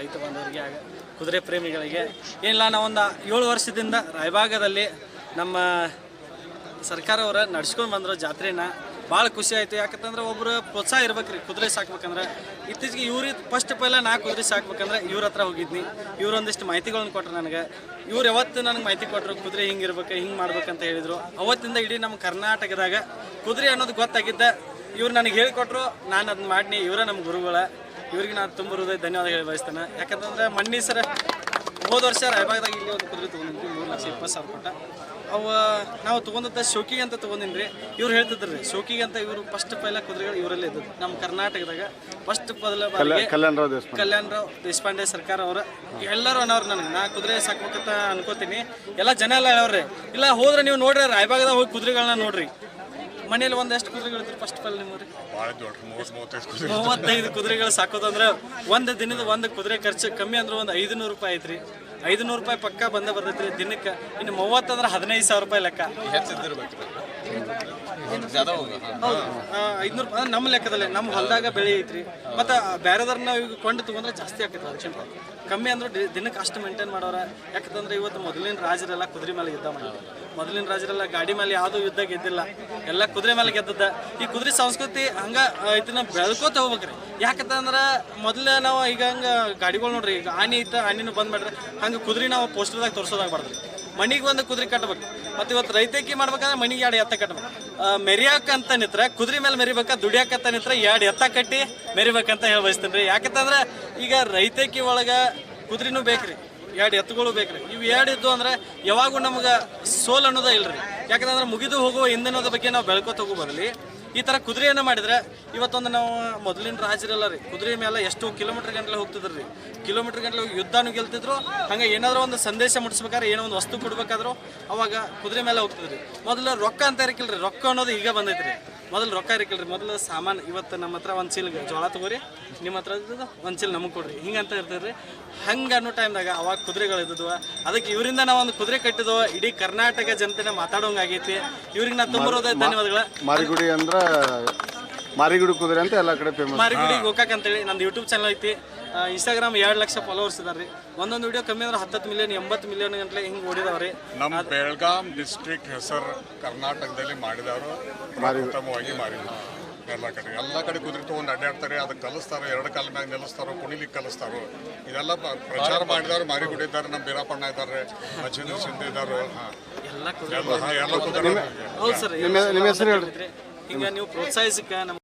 ರೈತ ಬಾಂಧವರಿಗೆ ಹಾಗೆ ಕುದುರೆ ಪ್ರೇಮಿಗಳಿಗೆ. ಏನಿಲ್ಲ ನಾವೊಂದು ಏಳು ವರ್ಷದಿಂದ ರಾಯಭಾಗದಲ್ಲಿ ನಮ್ಮ ಸರ್ಕಾರವರ ನಡ್ಸ್ಕೊಂಡು ಬಂದರು ಜಾತ್ರೆನ ಭಾಳ ಖುಷಿ ಆಯಿತು. ಯಾಕಂತಂದ್ರೆ ಒಬ್ಬರು ಪ್ರೋತ್ಸಾಹ ಇರ್ಬೇಕ್ರಿ, ಕುದುರೆ ಸಾಕ್ಬೇಕಂದ್ರೆ. ಇತ್ತೀಚೆಗೆ ಇವ್ರಿ ಫಸ್ಟ್ ಪೈಲ ನಾ ಕುದುರೆ ಸಾಕ್ಬೇಕಂದ್ರೆ ಇವ್ರ ಹತ್ರ ಹೋಗಿದ್ನಿ. ಇವರೊಂದಿಷ್ಟು ಮಾಹಿತಿಗಳನ್ನ ಕೊಟ್ರು ನನಗೆ. ಇವ್ರು ಯಾವತ್ತು ನನಗೆ ಮಾಹಿತಿ ಕೊಟ್ಟರು ಕುದುರೆ ಹಿಂಗೆ ಇರ್ಬೇಕು, ಹಿಂಗೆ ಮಾಡ್ಬೇಕಂತ ಹೇಳಿದರು. ಅವತ್ತಿಂದ ಇಡೀ ನಮ್ಮ ಕರ್ನಾಟಕದಾಗ ಕುದುರೆ ಅನ್ನೋದು ಗೊತ್ತಾಗಿದ್ದ ಇವ್ರು ನನಗೆ ಹೇಳಿಕೊಟ್ರು, ನಾನು ಅದನ್ನ ಮಾಡಿನಿ, ಇವರೇ ನಮ್ಮ ಗುರುಗಳ. ಇವ್ರಿಗೆ ನಾನು ತುಂಬ ಹೃದಯ ಧನ್ಯವಾದ ಹೇಳಿ ಬಯಸ್ತೇನೆ. ಯಾಕಂತಂದ್ರೆ ಮಣ್ಣಿ ಸರ ಹೋದ ವರ್ಷ ರಾಯಬಾಗದಾಗ ಇಲ್ಲಿ ಒಂದು ಕುದುರೆ ತೊಗೊಂಡಿದ್ವಿ ಮೂರು ಲಕ್ಷ ಇಪ್ಪತ್ತು ಸಾವಿರ ಕೊಟ್ಟ. ಅವ ನಾವು ತೊಗೊಂಡಂತ ಶೋಕಿಗೆ ಅಂತ ತೊಗೊಂಡಿನಿ ರೀ. ಇವ್ರು ಹೇಳ್ತಿದ್ರು ರೀ ಶೋಕಿಗೆ ಅಂತ ಇವರು ಫಸ್ಟ್ ಪೈಲ ಕುದುರೆಗಳು ಇವರಲ್ಲೇ ಇದ್ದದ್ದು. ನಮ್ಮ ಕರ್ನಾಟಕದಾಗ ಫಸ್ಟ್ ಮೊದಲ ಕಲ್ಯಾಣರಾವ್ ದೇಶಪಾಂಡೆ. ಕಲ್ಯಾಣರಾವ್ ದೇಶಪಾಂಡೆ ಸರ್ಕಾರ ಅವರ. ಎಲ್ಲರೂ ಅನ್ನೋರು ನನಗೆ. ನಾ ಕುದುರೆ ಸಾಕ್ಬೇಕಂತ ಅನ್ಕೋತೀನಿ. ಎಲ್ಲ ಜನ ಎಲ್ಲ ಹೇಳವ್ರಿ ಇಲ್ಲ ಹೋದ್ರೆ ನೀವು ನೋಡ್ರಿ ರಾಯಬಾಗದಾಗ ಹೋಗಿ ಕುದುರೆಗಳನ್ನ ನೋಡ್ರಿ. ಮನೇಲಿ ಒಂದಷ್ಟು ಕುದುರೆಗಳಿದ್ರು ಫಸ್ಟ್ ಪೈಲ್ ನಿಮ್ಗೆ ಭಾಳ ದೊಡ್ಡ ಮೂವತ್ತು ಮೂವತ್ತೈದು ಕುದುರೆ. ಮೂವತ್ತೈದು ಕುದುರೆಗಳು ಸಾಕೋದಂದ್ರೆ ಒಂದು ದಿನದ ಒಂದು ಕುದುರೆ ಖರ್ಚು ಕಮ್ಮಿ ಅಂದ್ರೆ ಒಂದು ಐದು ನೂರು ರೂಪಾಯಿ ಐತ್ರಿ. ಐದುನೂರು ರೂಪಾಯಿ ಪಕ್ಕ ಬಂದ ಬರ್ತೈತ್ರಿ ದಿನಕ್ಕೆ. ಇನ್ನು ಮೂವತ್ತಂದ್ರೆ ಹದಿನೈದು ಸಾವಿರ ರೂಪಾಯಿ ಲೆಕ್ಕ. ಹೌದು ಐದ್ನೂರು ರೂಪಾಯಿ ನಮ್ಮ ಲೆಕ್ಕದಲ್ಲಿ, ನಮ್ಮ ಹೊಲದಾಗ ಬೆಳೆ ಐತ್ರಿ. ಮತ್ತೆ ಬೇರೆದವ್ರನ್ನ ಕೊಂಡು ತಗೊಂಡ್ರೆ ಜಾಸ್ತಿ ಆಗ್ತದೆ ಅರ್ಜೆಂಟ್ ಕಮ್ಮಿ ಅಂದ್ರೆ ದಿನಕ್ಕೆ ಅಷ್ಟು ಮೇಂಟೈನ್ ಮಾಡೋರ. ಯಾಕಂದ್ರೆ ಇವತ್ತು ಮೊದಲಿನ ರಾಜರೆಲ್ಲ ಕುದುರೆ ಮೇಲೆ ಯುದ್ಧ ಮಾಡಿದ್ರು. ಮೊದಲಿನ ರಾಜರೆಲ್ಲ ಗಾಡಿ ಮೇಲೆ ಯಾವುದೂ ಯುದ್ಧ ಗೆದ್ದಿಲ್ಲ. ಎಲ್ಲ ಕುದುರೆ ಮೇಲೆ ಗೆದ್ದದ ಈ ಕುದುರೆ ಸಂಸ್ಕೃತಿ ಹಂಗ ಇದನ್ನ ಬೆಳ್ಕೋತ ಹೋಗ್ಬೇಕ್ರಿ. ಯಾಕಂತಂದ್ರೆ ಮೊದಲೇ ನಾವು ಈಗ ಹಂಗ ಗಾಡಿಗಳು ನೋಡ್ರಿ, ಈಗ ಆನೆ ಐತ ಆನಿನೂ ಬಂದ್ ಮಾಡ್ರಿ, ಹಂಗೆ ಕುದುರೆ ನಾವು ಪೋಸ್ಟರ್ದಾಗ ತೋರ್ಸೋದಾಗಬಾರ್ದು ಮನಿಗೆ ಒಂದು ಕುದುರೆ ಕಟ್ಟಬೇಕು ಮತ್ತೆ ಇವತ್ತು ರೈತಕಿ ಮಾಡ್ಬೇಕಂದ್ರೆ ಮಣಿಗೆ ಎರಡು ಎತ್ತ ಕಟ್ಟಬೇಕು ಮೆರಿಯಾಕಂತ ನಿತ್ರ ಕುದುರೆ ಮೇಲೆ ಮೆರಿಬೇಕಾ ದುಡಿಯಾಕಂತ ನಿತ್ರ ಎರಡು ಎತ್ತ ಕಟ್ಟಿ ಮೆರಿಬೇಕಂತ ಹೇಳಿ ಬಯಸ್ತೀನಿ ರೀ. ಯಾಕಂತಂದ್ರೆ ಈಗ ರೈತಕಿ ಒಳಗೆ ಕುದುರೆನೂ ಬೇಕ್ರಿ, ಎರಡು ಎತ್ತುಗಳು ಬೇಕ್ರಿ. ಇವು ಎರಡು ಇದ್ದು ಅಂದ್ರೆ ಯಾವಾಗೂ ನಮ್ಗೆ ಸೋಲ್ ಅನ್ನೋದೇ ಇಲ್ರಿ. ಯಾಕಂತಂದ್ರೆ ಮುಗಿದು ಹೋಗುವ ಇಂಧನದ ಬಗ್ಗೆ ನಾವು ಬೆಳ್ಕೊತ ತಗೋ ಬರಲಿ. ಈ ಥರ ಕುದುರೆಯನ್ನು ಮಾಡಿದ್ರೆ ಇವತ್ತೊಂದು ನಾವು ಮೊದಲಿನ ರಾಜರೆಲ್ಲ ರೀ, ಕುದುರೆ ಮೇಲೆ ಎಷ್ಟು ಕಿಲೋಮೀಟರ್ ಗಂಟಲೆ ಹೋಗ್ತಿದ್ರು ರೀ. ಕಿಲೋಮೀಟರ್ ಗಂಟಲೆ ಯುದ್ಧನೂ ಗೆಲ್ತಿದ್ರು, ಹಂಗೆ ಏನಾದರೂ ಒಂದು ಸಂದೇಶ ಮುಟ್ಸ್ಬೇಕಾದ್ರೆ ಏನೋ ಒಂದು ವಸ್ತು ಕೊಡ್ಬೇಕಾದ್ರೂ ಅವಾಗ ಕುದುರೆ ಮೇಲೆ ಹೋಗ್ತಿದ್ರಿ ಮೊದಲು ರೊಕ್ಕ ಅಂತ ಇರಕಿಲ್ರಿ ರೊಕ್ಕ ಅನ್ನೋದು ಈಗ ಬಂದೈತ್ರಿ. ಮೊದಲು ರೊಕ್ಕ ಇರಕಿಲ್ರಿ ಮೊದಲು ಸಾಮಾನು ಇವತ್ತು ನಮ್ಮ ಹತ್ರ ಒಂದು ಚೀಲ ಜೋಳ ತಗೋರಿ ನಿಮ್ಮ ಹತ್ರ ಇದ್ದದ್ದು ಒಂದು ಚೀಲ ನಮಗೆ ಕೊಡ್ರಿ. ಹಿಂಗಂತ ರೀ ಹಂಗೆ ಅನ್ನೋ ಟೈಮ್ದಾಗ ಅವಾಗ ಕುದುರೆಗಳು ಇದ್ದದ್ವು. ಅದಕ್ಕೆ ಇವರಿಂದ ನಾವು ಒಂದು ಕುದುರೆ ಕಟ್ಟಿದ್ವು. ಇಡೀ ಕರ್ನಾಟಕ ಜನತೆನ ಮಾತಾಡೋಂಗಾಗೈತಿ ಇವ್ರಿಗೆ ನಾ ತುಂಬ ಹೃದಯ ಧನ್ಯವಾದಗಳು. ಮಾರಿಗುಡಿ ಅಂದ್ರ ಮಾರಿಗುಡಿ ಕುದುರೆ ಅಂತ ಎಲ್ಲ ಕಡೆ ಫೇಮಸ್ ಮಾರಿಗುಡಿ ಗೋಕಾಕ್ ಅಂತೇಳಿ ನಂದು ಯೂಟ್ಯೂಬ್ ಚಾನಲ್ ಐತಿ. ಇನ್ಸ್ಟಾಗ್ರಾಮ್ ಎರಡು ಲಕ್ಷ ಫಾಲೋವರ್ಸ್ ಇದಾರೆ ರೀ ಒಂದೊಂದು ವಿಡಿಯೋ ಕಮ್ಮಿ ಅಂದ್ರೆ ಹತ್ತತ್ತು ಮಿಲಿಯನ್ ಎಂಬತ್ತು ಮಿಲಿಯನ್ ಗಂಟೆ ಹಿಂಗೆ ಓಡಿದವ್ರಿ. ನಮ್ಮ ಬೆಳಗಾಂ ಡಿಸ್ಟ್ರಿಕ್ಟ್ ಹೆಸರು ಕರ್ನಾಟಕದಲ್ಲಿ ಮಾಡಿದವರು ಉತ್ತಮವಾಗಿ ಮಾಡಿದ್ರು ಎಲ್ಲ ಕಡೆ ಎಲ್ಲ ಕಡೆ ಕುದುರೆ ತೊಗೊಂಡು ಅಡ್ಡಾಡ್ತಾರೆ ಅದಕ್ಕೆ ಕಲಿಸ್ತಾರೆ ಎರಡು ಕಾಲ ಮ್ಯಾಗ ನಿಲ್ಲಿಸ್ತಾರೋ ಕುಣಿಲಿಕ್ಕೆ ಕಲಿಸ್ತಾರೋ ಇದೆಲ್ಲ ಪ್ರಚಾರ ಮಾಡಿದವರು ಮಾರಿಗುಡಿ ಇದ್ದಾರೆ ನಮ್ಮ ಬೀರಪ್ಪಣ್ಣ ಇದ್ದಾರೆ ಮಚ್ಚಂದ್ರ ಸಿಂಧು ಇದ್ದಾರೆ ಎಲ್ಲ ಕುದುರೆ ನಿಮ್ಮ ಹೆಸರು ಹೇಳ್ರಿ. ಈಗ ನೀವು ಪ್ರೋತ್ಸಾಹಿಸಕ್ಕೆ ನಮ್ಮ